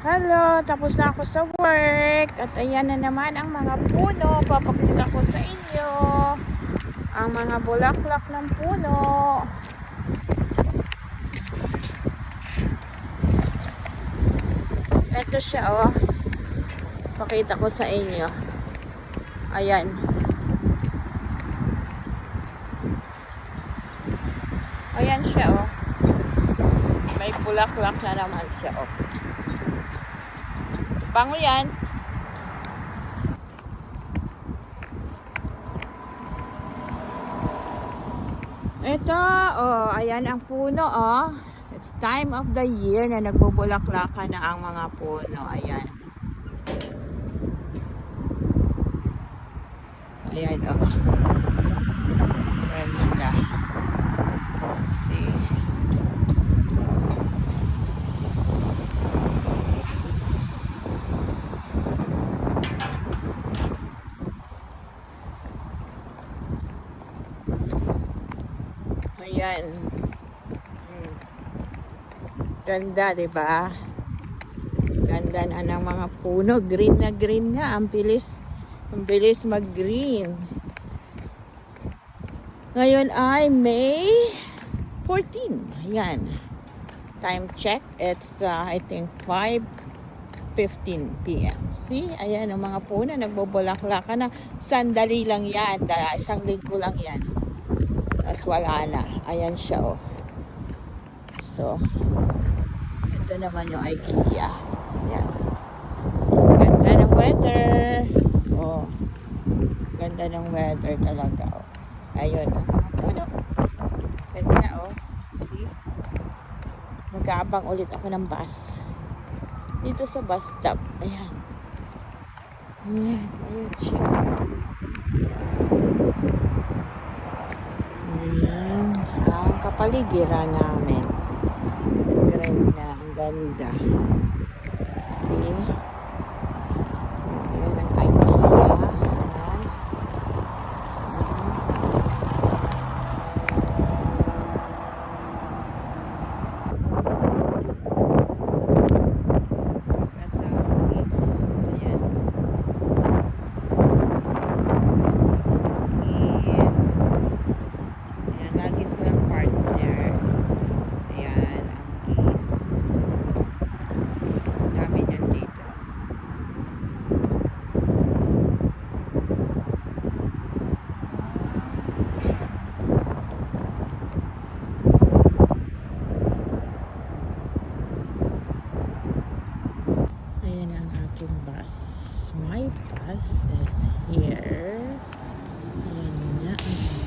Hello, tapos na ako sa work. At ayan na naman ang mga puno. Papakita ko sa inyo. Ang mga bulaklak ng puno. Ito siya, oh. Pakita ko sa inyo. Ayan. Ayan siya, oh. May bulaklak na naman siya, oh. Bango yan. Ito, oh, ayan ang puno, oh. It's time of the year na nagbubulaklakan na ang mga puno. Ayan. Ayan, oh. Ayan sila. See? Hmm. Ganda, di ba? Ganda na ng mga puno. Green na green na. Ang bilis. Ang bilis mag-green. Ngayon ay May 14. Ayan. Time check. It's, uh, I think, 5.15 p.m. See? Ayan, ang mga puno. Nagbubulaklaka na. Sandali lang yan. Isang linggo lang yan. Tapos wala na. Ayan siya, oh. So, ito naman yung IKEA. Ayan. Ganda ng weather. Oh. Ganda ng weather talaga, oh. Ayun, oh. Puno. Ganda, oh. See? Mag-aabang ulit ako ng bus. Dito sa bus stop. Ayan. Ayan, ayan siya. Ayan, ang kapaligiran namin. Na, ang ganda. my bus is here. Uh,